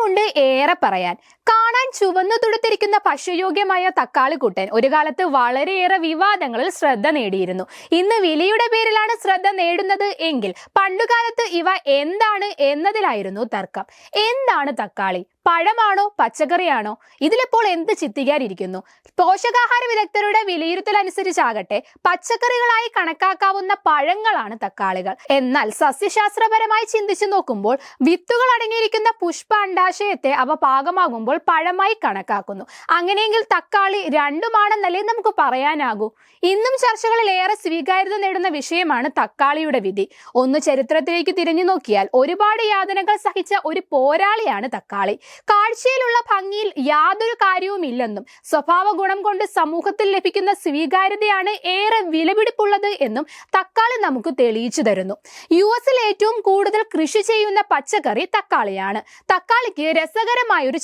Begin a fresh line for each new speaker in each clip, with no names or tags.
കാര്യമുണ്ട് ഏറെ പറയാൻ. കാണാൻ ചുവന്നു തുടുത്തിരിക്കുന്ന ഭക്ഷ്യയോഗ്യമായ തക്കാളിക്കുട്ടൻ ഒരു കാലത്ത് വളരെയേറെ വിവാദങ്ങളിൽ ശ്രദ്ധ നേടിയിരുന്നു. ഇന്ന് വിലയുടെ പേരിലാണ് ശ്രദ്ധ നേടുന്നത് എങ്കിൽ പണ്ടുകാലത്ത് ഇവ എന്താണ് എന്നതിലായിരുന്നു തർക്കം. എന്താണ് തക്കാളി? പഴമാണോ? പച്ചക്കറിയാണോ? ഇതിലിപ്പോൾ എന്ത് ചിത്തിക്കാനിരിക്കുന്നു പോഷകാഹാര വിദഗ്ധരുടെ വിലയിരുത്തൽ അനുസരിച്ചാകട്ടെ പച്ചക്കറികളായി കണക്കാക്കാവുന്ന പഴങ്ങളാണ് തക്കാളികൾ. എന്നാൽ സസ്യശാസ്ത്രപരമായി ചിന്തിച്ചു നോക്കുമ്പോൾ വിത്തുകൾ അടങ്ങിയിരിക്കുന്ന പുഷ്പ അണ്ടാശയത്തെ അവ പാകമാകുമ്പോൾ പഴമായി കണക്കാക്കുന്നു. അങ്ങനെയെങ്കിൽ തക്കാളി രണ്ടുമാണെന്നല്ലേ നമുക്ക് പറയാനാകൂ. ഇന്നും ചർച്ചകളിൽ ഏറെ സ്വീകാര്യത നേടുന്ന വിഷയമാണ് തക്കാളിയുടെ വിധി. ഒന്ന് ചരിത്രത്തിലേക്ക് തിരിഞ്ഞു നോക്കിയാൽ ഒരുപാട് യാതനകൾ സഹിച്ച ഒരു പോരാളിയാണ് തക്കാളി. കാഴ്ചയിലുള്ള ഭംഗിയിൽ യാതൊരു കാര്യവുമില്ലെന്നും സ്വഭാവ ഗുണം കൊണ്ട് സമൂഹത്തിൽ ലഭിക്കുന്ന സ്വീകാര്യതയാണ് ഏറെ വിലപിടിപ്പുള്ളത് എന്നും തക്കാളി നമുക്ക് തെളിയിച്ചു തരുന്നു. യു എസിൽ ഏറ്റവും കൂടുതൽ കൃഷി ചെയ്യുന്ന പച്ചക്കറി തക്കാളിയാണ്. തക്കാളിക്ക് രസകരമായ ഒരു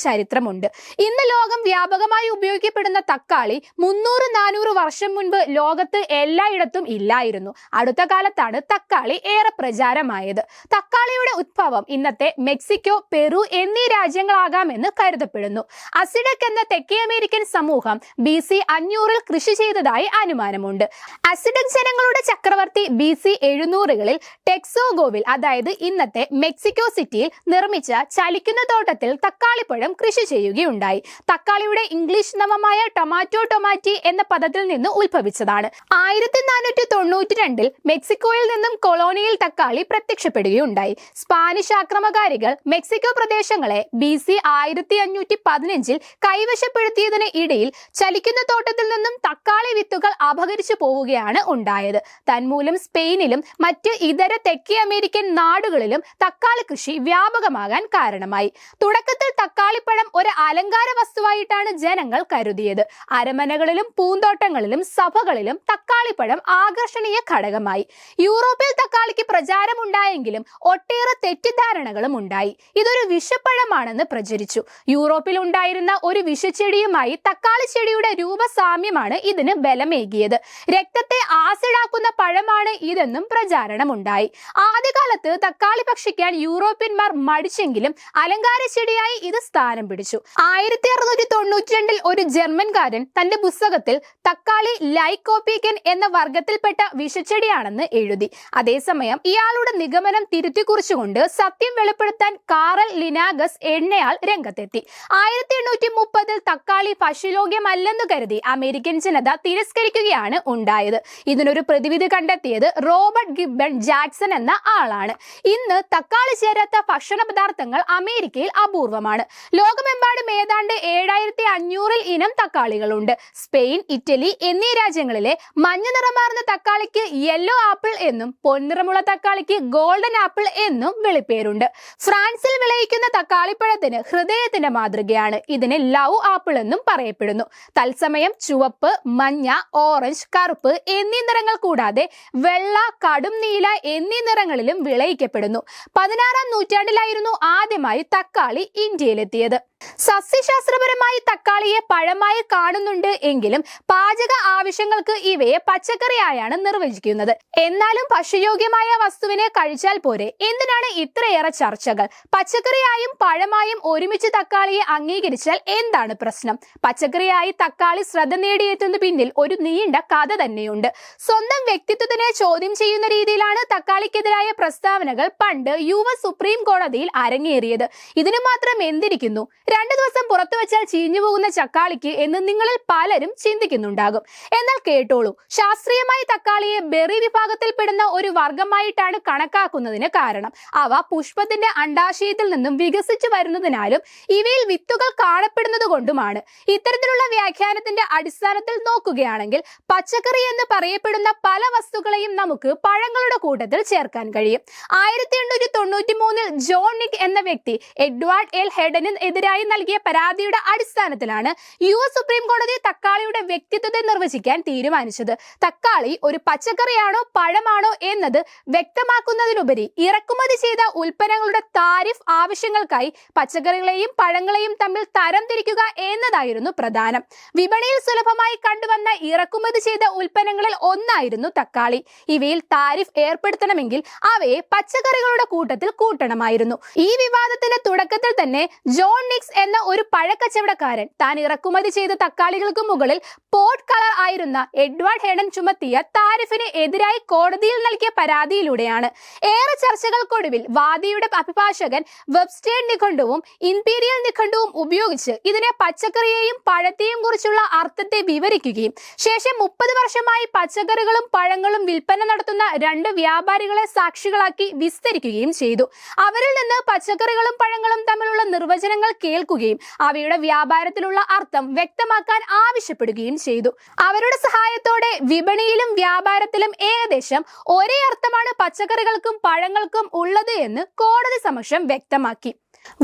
ചരിത്രമുണ്ട് ഇന്ന് ലോകം വ്യാപകമായി ഉപയോഗിക്കപ്പെടുന്ന തക്കാളി മുന്നൂറ് നാനൂറ് വർഷം മുൻപ് ലോകത്ത് എല്ലായിടത്തും ഇല്ലായിരുന്നു. അടുത്ത കാലത്താണ് തക്കാളി ഏറെ പ്രചാരമായത്. തക്കാളിയുടെ ഉത്ഭവം ഇന്നത്തെ മെക്സിക്കോ പെറു എന്നീ രാജ്യങ്ങളാകാമെന്ന് കരുതപ്പെടുന്നു. അസിഡക് എന്ന തെക്കേ അമേരിക്കൻ സമൂഹം ബി സി അഞ്ഞൂറിൽ കൃഷി ചെയ്തതായി അനുമാനമുണ്ട്. അസിഡക് ജനങ്ങളുടെ ചക്രവർത്തി ബി സി എഴുന്നൂറുകളിൽ ടെക്സോഗോവിൽ അതായത് ഇന്നത്തെ മെക്സിക്കോ സിറ്റിയിൽ നിർമ്മിച്ച ചലിക്കുന്ന തോട്ടത്തിൽ തക്കാളിപ്പഴം കൃഷി ചെയ്യുകയുണ്ടായി. തക്കാളിയുടെ ഇംഗ്ലീഷ് നാമമായ ടൊമാറ്റോ ടൊമാറ്റി എന്ന പദത്തിൽ നിന്ന് ഉത്ഭവിച്ചതാണ്. ആയിരത്തി നാനൂറ്റി തൊണ്ണൂറ്റി രണ്ടിൽ മെക്സിക്കോയിൽ നിന്നും കൊളോണിയൽ തക്കാളി പ്രത്യക്ഷപ്പെടുകയുണ്ടായി. സ്പാനിഷ് ആക്രമകാരികൾ മെക്സിക്കോ പ്രദേശങ്ങളെ ബി സി ആയിരത്തി അഞ്ഞൂറ്റി പതിനഞ്ചിൽ കൈവശപ്പെടുത്തിയതിന് ഇടയിൽ ചലിക്കുന്ന തോട്ടത്തിൽ നിന്നും തക്കാളി വിത്തുകൾ അപഹരിച്ചു പോവുകയാണ് ഉണ്ടായത്. തന്മൂലം സ്പെയിനിലും മറ്റ് ഇതര തെക്കേ അമേരിക്കൻ നാടുകളിലും തക്കാളി കൃഷി വ്യാപകമാകാൻ കാരണമായി. തുടക്കത്തിൽ തക്കാളിപ്പഴം ഒരു അലങ്കാര വസ്തുവായിട്ടാണ് ജനങ്ങൾ കരുതിയത്. അരമനകളിലും പൂന്തോട്ടങ്ങളിലും സഭകളിലും തക്കാളിപ്പഴം ആകർഷണീയ ഘടകമായി. യൂറോപ്പിൽ തക്കാളിക്ക് പ്രചാരമുണ്ടായെങ്കിലും ഒട്ടേറെ തെറ്റിദ്ധാരണകളും ഉണ്ടായി. ഇതൊരു വിഷപ്പഴമാണെന്ന് പ്രചരിച്ചു. യൂറോപ്പിൽ ഉണ്ടായിരുന്ന ഒരു വിഷച്ചെടിയുമായി തക്കാളി ചെടിയുടെ രൂപസാമ്യമാണ് ഇതിന് ബലമേകിയത്. രക്തത്തെ ആസിഡാക്കുന്ന പഴമാണ് ഇതെന്നും പ്രചാരണമുണ്ടായി. ആദ്യകാലത്ത് തക്കാളി ഭക്ഷിക്കാൻ യൂറോപ്യന്മാർ മടിച്ചെങ്കിലും അലങ്കാര ചെടിയായി ഇത് സ്ഥാനം പിടിച്ചു. ആയിരത്തി അറുന്നൂറ്റി തൊണ്ണൂറ്റി രണ്ടിൽ ഒരു ജർമ്മൻകാരൻ തന്റെ പുസ്തകത്തിൽ തക്കാളി ലൈക്കോപ്പിക്കൻ എന്ന വർഗത്തിൽപ്പെട്ട വിഷച്ചെടിയാണെന്ന് എഴുതി. അതേസമയം ഇയാളുടെ നിഗമനം തിരുത്തി കുറിച്ചുകൊണ്ട് സത്യം വെളിപ്പെടുത്താൻ കാറൽ ലിനാഗസ് എണ്ണയാൾ രംഗത്തെത്തി. ആയിരത്തി എണ്ണൂറ്റി മുപ്പതിൽ തക്കാളി ഭക്ഷ്യയോഗ്യമല്ലെന്ന് കരുതി അമേരിക്കൻ ജനത തിരസ്കരിക്കുകയാണ് ഉണ്ടായത്. ഇതിനൊരു പ്രതിവിധി കണ്ടെത്തിയത് റോബർട്ട് ഗിബൺ ജാക്സൺ എന്ന ആളാണ്. ഇന്ന് തക്കാളി ചേരാത്ത ഭക്ഷണ പദാർത്ഥങ്ങൾ അമേരിക്കയിൽ അപൂർവമാണ്. ലോകമെമ്പാടും ഏതാണ്ട് ഏഴായിരത്തി അഞ്ഞൂറിൽ ഇനം തക്കാളികളുണ്ട്. സ്പെയിൻ ഇറ്റലി എന്നീ രാജ്യങ്ങളിലെ മഞ്ഞ നിറമാർന്ന തക്കാളിക്ക് യെല്ലോ ആപ്പിൾ എന്നും പൊൻനിറമുള്ള തക്കാളിക്ക് ഗോൾഡൻ ആപ്പിൾ എന്നും വിളിപ്പേരുണ്ട്. ഫ്രാൻസിൽ വിളയിക്കുന്ന തക്കാളിപ്പഴത്തിന് ഹൃദയത്തിന്റെ മാതൃകയാണ്. ഇതിന് ലവ് ആപ്പിൾ എന്നും പറയപ്പെടുന്നു. തത്സമയം ചുവപ്പ് മഞ്ഞ ഓറഞ്ച് കറുപ്പ് എന്നീ നിറങ്ങൾ കൂടാതെ വെള്ള കടും നീല എന്നീ നിറങ്ങളിലും വിളയിക്കപ്പെടുന്നു. പതിനാറാം നൂറ്റാണ്ടിലായിരുന്നു ആദ്യമായി തക്കാളി ഇന്ത്യയിലെത്തിയത് സസ്യശാസ്ത്രപരമായി തക്കാളിയെ പഴമായി കാണുന്നുണ്ട് എങ്കിലും പാചക ആവശ്യങ്ങൾക്ക് ഇവയെ പച്ചക്കറിയായാണ് നിർവചിക്കുന്നത്. എന്നാലും ഭക്ഷ്യയോഗ്യമായ വസ്തുവിനെ കഴിച്ചാൽ പോരെ? എന്തിനാണ് ഇത്രയേറെ ചർച്ചകൾ? പച്ചക്കറിയായും പഴമായും ഒരുമിച്ച് തക്കാളിയെ അംഗീകരിച്ചാൽ എന്താണ് പ്രശ്നം? പച്ചക്കറിയായി തക്കാളി ശ്രദ്ധ നേടിയെത്തുന്ന പിന്നിൽ ഒരു നീണ്ട കഥ തന്നെയുണ്ട്. സ്വന്തം വ്യക്തിത്വത്തിനെ ചോദ്യം ചെയ്യുന്ന രീതിയിലാണ് തക്കാളിക്കെതിരായ പ്രസ്താവനകൾ പണ്ട് യുവ സുപ്രീം കോടതിയിൽ അരങ്ങേറിയത്. ഇതിനു മാത്രം എന്തിരിക്കുന്നു രണ്ടു ദിവസം പുറത്തു വെച്ചാൽ ചീഞ്ഞു പോകുന്ന ചക്കാളിക്ക് എന്ന് നിങ്ങളിൽ പലരും ചിന്തിക്കുന്നുണ്ടാകും. എന്നാൽ കേട്ടോളൂ ശാസ്ത്രീയമായി തക്കാളിയെ ബെറി വിഭാഗത്തിൽ പെടുന്ന ഒരു വർഗമായിട്ടാണ് കണക്കാക്കുന്നതിന് കാരണം. അവ പുഷ്പത്തിന്റെ അണ്ടാശയത്തിൽ നിന്നും വികസിച്ചു വരുന്നതിനാലും ഇവയിൽ വിത്തുകൾ കാണപ്പെടുന്നത് കൊണ്ടുമാണ്. ഇത്തരത്തിലുള്ള വ്യാഖ്യാനത്തിന്റെ അടിസ്ഥാനത്തിൽ നോക്കുകയാണെങ്കിൽ പച്ചക്കറി എന്ന് പറയപ്പെടുന്ന പല വസ്തുക്കളെയും നമുക്ക് പഴങ്ങളുടെ കൂട്ടത്തിൽ ചേർക്കാൻ കഴിയും. ആയിരത്തി എണ്ണൂറ്റി തൊണ്ണൂറ്റി മൂന്നിൽ ജോൺ നിക് എന്ന വ്യക്തി എഡ്വാർഡ് എൽ. ഹെഡന് എതിരായി നൽകിയ പരാതിയുടെ അടിസ്ഥാനത്തിലാണ് യു എസ് സുപ്രീം കോടതി തക്കാളിയുടെ വ്യക്തിത്വത്തെ നിർവചിക്കാൻ തീരുമാനിച്ചത്. തക്കാളി ഒരു പച്ചക്കറിയാണോ പഴമാണോ എന്നത് വ്യക്തമാക്കുന്നതിനുപരി ഇറക്കുമതി ചെയ്ത ഉൽപ്പന്നങ്ങളുടെ താരിഫ് ആവശ്യങ്ങൾക്കായി പച്ചക്കറികളെയും പഴങ്ങളെയും തമ്മിൽ തരംതിരിക്കുക എന്നതായിരുന്നു പ്രധാനം. വിപണിയിൽ സുലഭമായി കണ്ടുവന്ന ഇറക്കുമതി ചെയ്ത ഉൽപ്പന്നങ്ങളിൽ ഒന്നായിരുന്നു തക്കാളി. ഇവയിൽ താരിഫ് ഏർപ്പെടുത്തണമെങ്കിൽ അവയെ പച്ചക്കറികളുടെ കൂട്ടത്തിൽ കൂട്ടണമായിരുന്നു. ഈ വിവാദത്തിന്റെ തുടക്കത്തിൽ തന്നെ ജോൺ നിക്സ് എന്ന ഒരു പഴക്കച്ചവടക്കാരൻ താൻ ഇറക്കുമതി ചെയ്ത തക്കാളികൾക്ക് മുകളിൽ പോട്ട് കളർ ആയിരുന്ന എഡ്വാർഡ് ഹേഡൻ ചുമത്തിയ താരിഫിന് എതിരായി കോടതിയിൽ നൽകിയ പരാതിയിലൂടെയാണ്. ഏറെ ചർച്ചകൾക്കൊടുവിൽ വാദിയുടെ അഭിഭാഷകൻ വെബ്സ്റ്റേൺ നിഘണ്ടുവും ഇംപീരിയൽ നിഘണ്ടുവും ഉപയോഗിച്ച് ഇതിനെ പച്ചക്കറിയെയും പഴത്തെയും കുറിച്ചുള്ള അർത്ഥത്തെ വിവരിക്കുകയും ശേഷം മുപ്പത് വർഷമായി പച്ചക്കറികളും പഴങ്ങളും വിൽപ്പന നടത്തുന്ന രണ്ട് വ്യാപാരികളെ സാക്ഷികളാക്കി വിസ്തരിക്കുകയും ചെയ്തു. അവരിൽ നിന്ന് പച്ചക്കറികളും പഴങ്ങളും തമ്മിലുള്ള നിർവചനങ്ങൾ കേൾക്കുകയും അവയുടെ വ്യാപാരത്തിലുള്ള അർത്ഥം വ്യക്തമാക്കാൻ ആവശ്യപ്പെടുകയും ചെയ്തു. അവരുടെ സഹായത്തോടെ വിപണിയിലും വ്യാപാരത്തിലും ഏകദേശം ഒരേ അർത്ഥമാണ് പച്ചക്കറികൾക്കും പഴങ്ങൾക്കും ഉള്ളത് എന്ന് കോടതി സമക്ഷം വ്യക്തമാക്കി.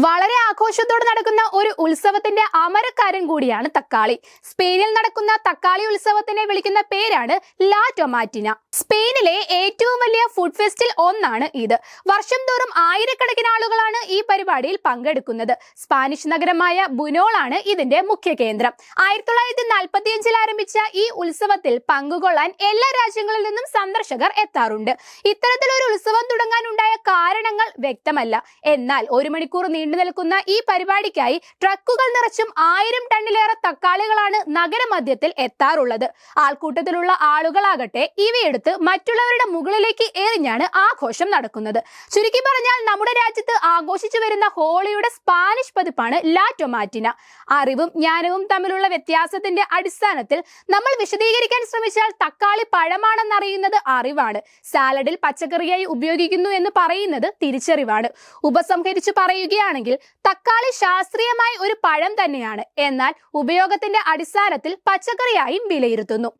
വളരെ ആഘോഷത്തോടെ നടക്കുന്ന ഒരു ഉത്സവത്തിന്റെ അമരക്കാരൻ കൂടിയാണ് തക്കാളി. സ്പെയിനിൽ നടക്കുന്ന തക്കാളി ഉത്സവത്തിനെ വിളിക്കുന്ന പേരാണ് ലാ ടൊമാറ്റിന. സ്പെയിനിലെ ഏറ്റവും വലിയ ഫുഡ് ഫെസ്റ്റിൽ ഒന്നാണ് ഇത്. വർഷം തോറും ആയിരക്കണക്കിന് ആളുകളാണ് ഈ പരിപാടിയിൽ പങ്കെടുക്കുന്നത്. സ്പാനിഷ് നഗരമായ ബുനോളാണ് ഇതിന്റെ മുഖ്യ കേന്ദ്രം. ആയിരത്തി തൊള്ളായിരത്തി നാൽപ്പത്തിയഞ്ചിൽ ആരംഭിച്ച ഈ ഉത്സവത്തിൽ പങ്കുകൊള്ളാൻ എല്ലാ രാജ്യങ്ങളിൽ നിന്നും സന്ദർശകർ എത്താറുണ്ട്. ഇത്തരത്തിലൊരു ഉത്സവം തുടങ്ങാനുണ്ടായ കാരണങ്ങൾ വ്യക്തമല്ല. എന്നാൽ ഒരു മണിക്കൂർ നീണ്ടു നിൽക്കുന്ന ഈ പരിപാടിക്കായി ട്രക്കുകൾ നിറച്ചും ആയിരം ടണ്ണിലേറെ തക്കാളികളാണ് നഗരമധ്യത്തിൽ എത്താറുള്ളത്. ആൾക്കൂട്ടത്തിലുള്ള ആളുകളാകട്ടെ ഇവയെടുത്ത് മറ്റുള്ളവരുടെ മുകളിലേക്ക് എറിഞ്ഞാണ് ആഘോഷം നടക്കുന്നത്. ചുരുക്കി പറഞ്ഞാൽ നമ്മുടെ രാജ്യത്ത് ആഘോഷിച്ചു വരുന്ന ഹോളിയുടെ സ്പാനിഷ് പതിപ്പാണ് ലാ ടൊമാറ്റിന. അറിവും ജ്ഞാനവും തമ്മിലുള്ള വ്യത്യാസത്തിന്റെ അടിസ്ഥാനത്തിൽ നമ്മൾ വിശദീകരിക്കാൻ ശ്രമിച്ചാൽ തക്കാളി പഴമാണെന്നറിയുന്നത് അറിവാണ്. സാലഡിൽ പച്ചക്കറിയായി ഉപയോഗിക്കുന്നു എന്ന് പറയുന്നത് തിരിച്ചറിവാണ്. ഉപസംഹരിച്ചു പറയുകയാണെങ്കിൽ തക്കാളി ശാസ്ത്രീയമായി ഒരു പഴം തന്നെയാണ്. എന്നാൽ ഉപയോഗത്തിന്റെ അടിസ്ഥാനത്തിൽ പച്ചക്കറിയായും വിലയിരുത്തുന്നു.